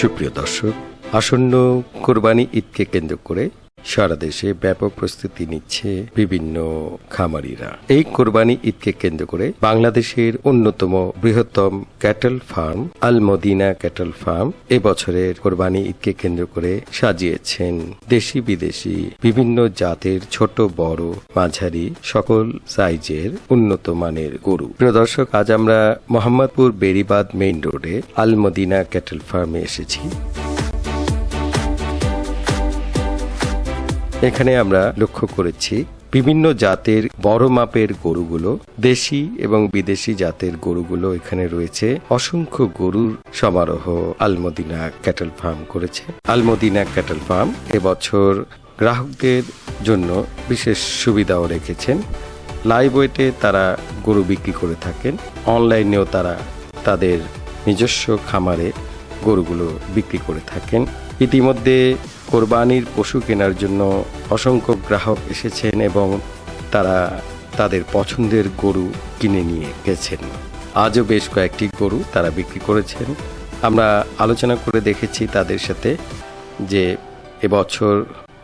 সুপ্রিয় দর্শক আসন্ন কোরবানি ঈদকে কেন্দ্র করে সারা দেশে ব্যাপক প্রস্তুতি নিচ্ছে বিভিন্ন খামারিরা। এই কোরবানি ঈদকে কেন্দ্র করে বাংলাদেশের অন্যতম বৃহত্তম cattle farm Al Madina cattle farm এবছরের কোরবানি ঈদকে কেন্দ্র করে সাজিয়েছেন দেশি বিদেশি, বিভিন্ন জাতের ছোট, বড়, মাঝারি, সকল সাইজের উন্নত মানের গরু। প্রিয় দর্শক, আজ আমরা মোহাম্মদপুর বেরিবাদ মেইন রোডে আল মদিনা ক্যাটল ফার্মে এসেছি। এখানে আমরা লক্ষ্য করেছি বিভিন্ন জাতের বড় মাপের গরুগুলো, দেশি এবং বিদেশি জাতের গরুগুলো এখানে রয়েছে। অসংখ্য গরুর সমারোহ আলমদিনা ক্যাটল ফার্ম করেছে। আলমদিনা ক্যাটল ফার্ম এবছর গ্রাহকদের জন্য বিশেষ সুবিধাও রেখেছেন। লাইভ ওয়েটে তারা গরু বিক্রি করে থাকেন। অনলাইনেও তারা তাদের নিজস্ব খামারে গরুগুলো বিক্রি করে থাকেন। ইতিমধ্যে কোরবানির পশু কেনার জন্য অসংখ্য গ্রাহক এসেছেন এবং তারা তাদের পছন্দের গরু কিনে নিয়ে গেছেন। আজও বেশ কয়েকটি গরু তারা বিক্রি করেছেন। আমরা আলোচনা করে দেখেছি তাদের সাথে যে এবছর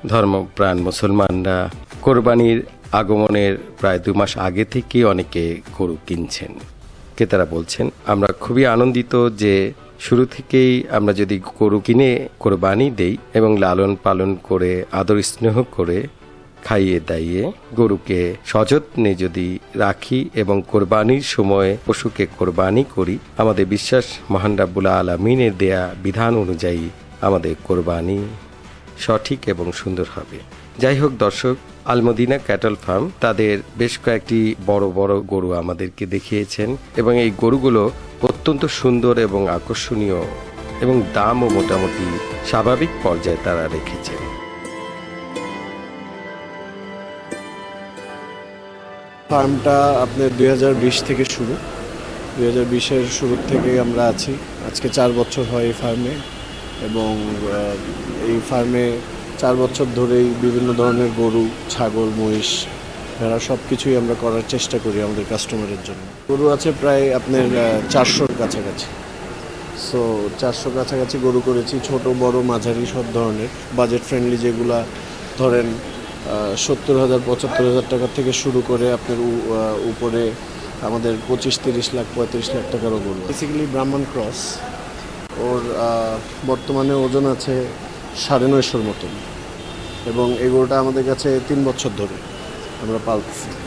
ধর্মপ্রাণ মুসলমানরা কোরবানির আগমনের প্রায় দু মাস আগে থেকে অনেকে গরু কিনছেন। ক্রেতারা বলছেন, আমরা খুবই আনন্দিত যে শুরু থেকেই আমরা যদি গরু কিনে কোরবানি দেই এবং লালন পালন করে, আদর স্নেহ করে, খাইয়ে দাইয়ে গরুকে সযত্নে যদি রাখি এবং কোরবানির সময় পশুকে কোরবানি করি, আমাদের বিশ্বাস মহান রাব্বুল আলমিনের দেয়া বিধান অনুযায়ী আমাদের কোরবানি সঠিক এবং সুন্দর হবে। যাই হোক দর্শক, আলমদিনা ক্যাটল ফার্ম তাদের বেশ কয়েকটি বড় বড় গরু আমাদেরকে দেখিয়েছেন এবং এই গরুগুলো অত্যন্ত সুন্দর এবং আকর্ষণীয় এবং দামও মোটামুটি স্বাভাবিক পর্যায়ে তারা রেখেছেন ফার্মটা আপনার দু হাজার বিশ থেকে শুরু। দুই হাজার বিশের শুরু থেকে আমরা আছি। আজকে চার বছর হয় এই ফার্মে এবং এই ফার্মে চার বছর ধরেই বিভিন্ন ধরনের গরু, ছাগল, মহিষ ভেড়া সব কিছুই আমরা করার চেষ্টা করি আমাদের কাস্টমারের জন্য। গরু আছে প্রায় আপনার চারশোর কাছাকাছি। সো চারশো কাছাকাছি গরু করেছি, ছোট, বড়, মাঝারি, সব ধরনের। বাজেট ফ্রেন্ডলি যেগুলা, ধরেন সত্তর হাজার, পঁচাত্তর হাজার টাকা থেকে শুরু করে আপনার উপরে আমাদের পঁচিশ, তিরিশ লাখ, পঁয়ত্রিশ লাখ টাকারও গরু বেসিক্যালি ব্রাহ্মণ ক্রস ওর বর্তমানে ওজন আছে সাড়ে নয়শোর মতন। এবং এই গরুটা আমাদের কাছে তিন বছর ধরে। আমরা পালছি